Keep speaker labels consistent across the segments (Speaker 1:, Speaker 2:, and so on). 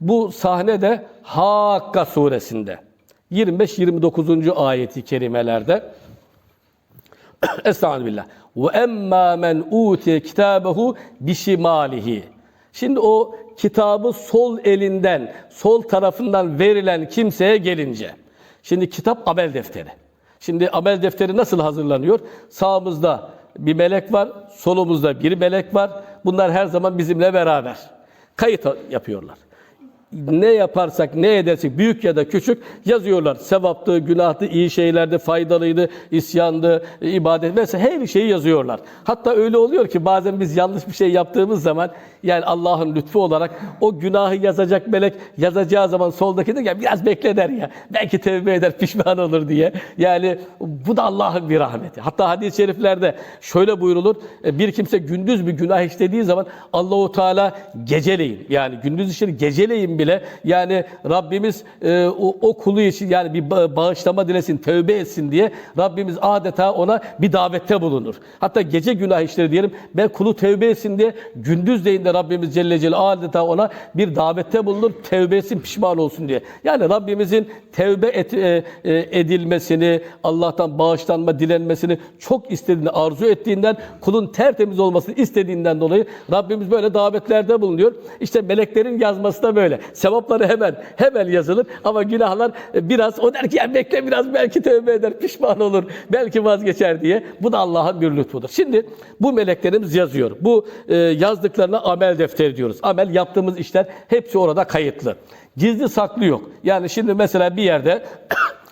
Speaker 1: Bu sahne de Hakka suresinde. 25-29. ayeti kerimelerde. Estağfirullah. Ve emma men utiye kitabehu bişimalihi. Şimdi o kitabı sol elinden, sol tarafından verilen kimseye gelince. Şimdi kitap amel defteri. Şimdi amel defteri nasıl hazırlanıyor? Sağımızda bir melek var, solumuzda bir melek var. Bunlar her zaman bizimle beraber. Kayıt yapıyorlar ne yaparsak, ne edersek, büyük ya da küçük yazıyorlar. Sevaptı, günahtı, iyi şeylerdi, faydalıydı, isyandı, ibadet mesela her şeyi yazıyorlar. Hatta öyle oluyor ki bazen biz yanlış bir şey yaptığımız zaman yani Allah'ın lütfu olarak o günahı yazacak melek yazacağı zaman soldaki de biraz bekle der ya. Belki tevbe eder, pişman olur diye. Yani bu da Allah'ın bir rahmeti. Hatta hadis-i şeriflerde şöyle buyurulur. e, Bir kimse gündüz bir günah işlediği zaman Allahu Teala geceleyin yani gündüz işleri geceleyin bile yani Rabbimiz e, o, o kulu için yani bir ba- bağışlama dilesin, tövbe etsin diye Rabbimiz adeta ona bir davette bulunur. Hatta gece günah işleri diyelim ben kulu tövbe etsin diye gündüzleyin de Rabbimiz Celle Celle adeta ona bir davette bulunur, tövbe etsin, pişman olsun diye. Yani Rabbimizin tevbe et, e, e, edilmesini, Allah'tan bağışlanma dilenmesini çok istediğini, arzu ettiğinden, kulun tertemiz olmasını istediğinden dolayı Rabbimiz böyle davetlerde bulunuyor. İşte meleklerin yazması da böyle. Sevapları hemen hemen yazılır ama günahlar e, biraz o der ki ya bekle biraz belki tövbe eder, pişman olur, belki vazgeçer diye. Bu da Allah'ın bir lütfudur. Şimdi bu meleklerimiz yazıyor. Bu e, yazdıklarına amel defteri diyoruz. Amel yaptığımız işler hepsi orada kayıtlı. Gizli saklı yok. Yani şimdi mesela bir yerde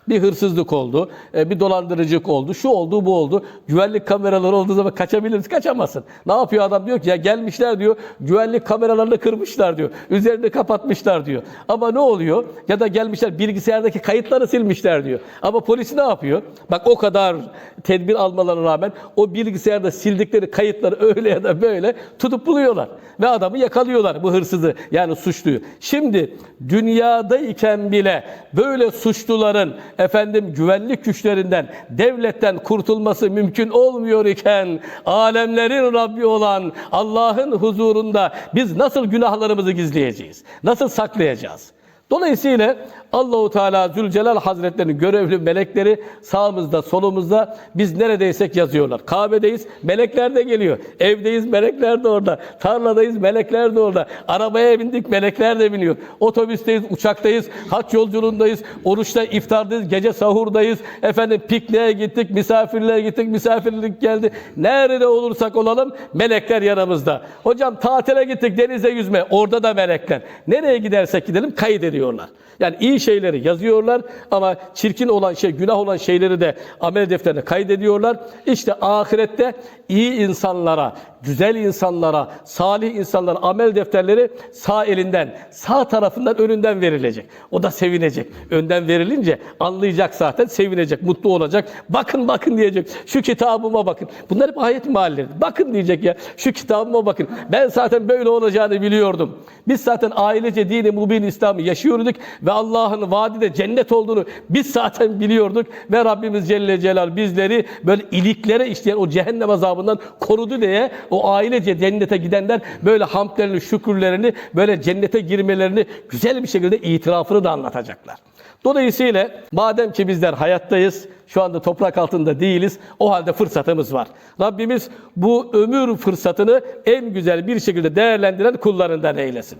Speaker 1: bir hırsızlık oldu, e, bir dolandırıcılık oldu, şu oldu, bu oldu. Güvenlik kameraları olduğu zaman kaçabiliriz, kaçamazsın. Ne yapıyor adam diyor ki ya gelmişler diyor, güvenlik kameralarını kırmışlar diyor, üzerini kapatmışlar diyor. Ama ne oluyor? Ya da gelmişler bilgisayardaki kayıtları silmişler diyor. Ama polis ne yapıyor? Bak o kadar tedbir almalarına rağmen o bilgisayarda sildikleri kayıtları öyle ya da böyle tutup buluyorlar. Ve adamı yakalıyorlar bu hırsızı yani suçluyu. Şimdi dünyadayken bile böyle suçluların efendim güvenlik güçlerinden, devletten kurtulması mümkün olmuyor iken alemlerin Rabbi olan Allah'ın huzurunda biz nasıl günahlarımızı gizleyeceğiz? Nasıl saklayacağız? Dolayısıyla Allahu Teala Zülcelal Hazretlerinin görevli melekleri sağımızda, solumuzda biz neredeysek yazıyorlar. Kabe'deyiz, melekler de geliyor. Evdeyiz, melekler de orada. Tarladayız, melekler de orada. Arabaya bindik, melekler de biniyor. Otobüsteyiz, uçaktayız, haç yolculuğundayız, oruçta, iftardayız, gece sahurdayız. Efendim pikniğe gittik, misafirliğe gittik, misafirlik geldi. Nerede olursak olalım melekler yanımızda. Hocam tatile gittik, denize yüzme. Orada da melekler. Nereye gidersek gidelim kaydediyorlar. Yani iyi şeyleri yazıyorlar ama çirkin olan şey, günah olan şeyleri de amel defterine kaydediyorlar. İşte ahirette iyi insanlara, güzel insanlara, salih insanlara amel defterleri sağ elinden, sağ tarafından önünden verilecek. O da sevinecek. Önden verilince anlayacak zaten, sevinecek, mutlu olacak. Bakın bakın diyecek. Şu kitabıma bakın. Bunlar hep ayet mahalleleri. Bakın diyecek ya. Şu kitabıma bakın. Ben zaten böyle olacağını biliyordum. Biz zaten ailece dini mubin İslam'ı yaşıyorduk ve Allah'ın vaadi de cennet olduğunu biz zaten biliyorduk ve Rabbimiz Celle Celal bizleri böyle iliklere işleyen o cehennem azabından korudu diye o ailece cennete gidenler böyle hamdlerini, şükürlerini, böyle cennete girmelerini güzel bir şekilde itirafını da anlatacaklar. Dolayısıyla madem ki bizler hayattayız, şu anda toprak altında değiliz, o halde fırsatımız var. Rabbimiz bu ömür fırsatını en güzel bir şekilde değerlendiren kullarından eylesin.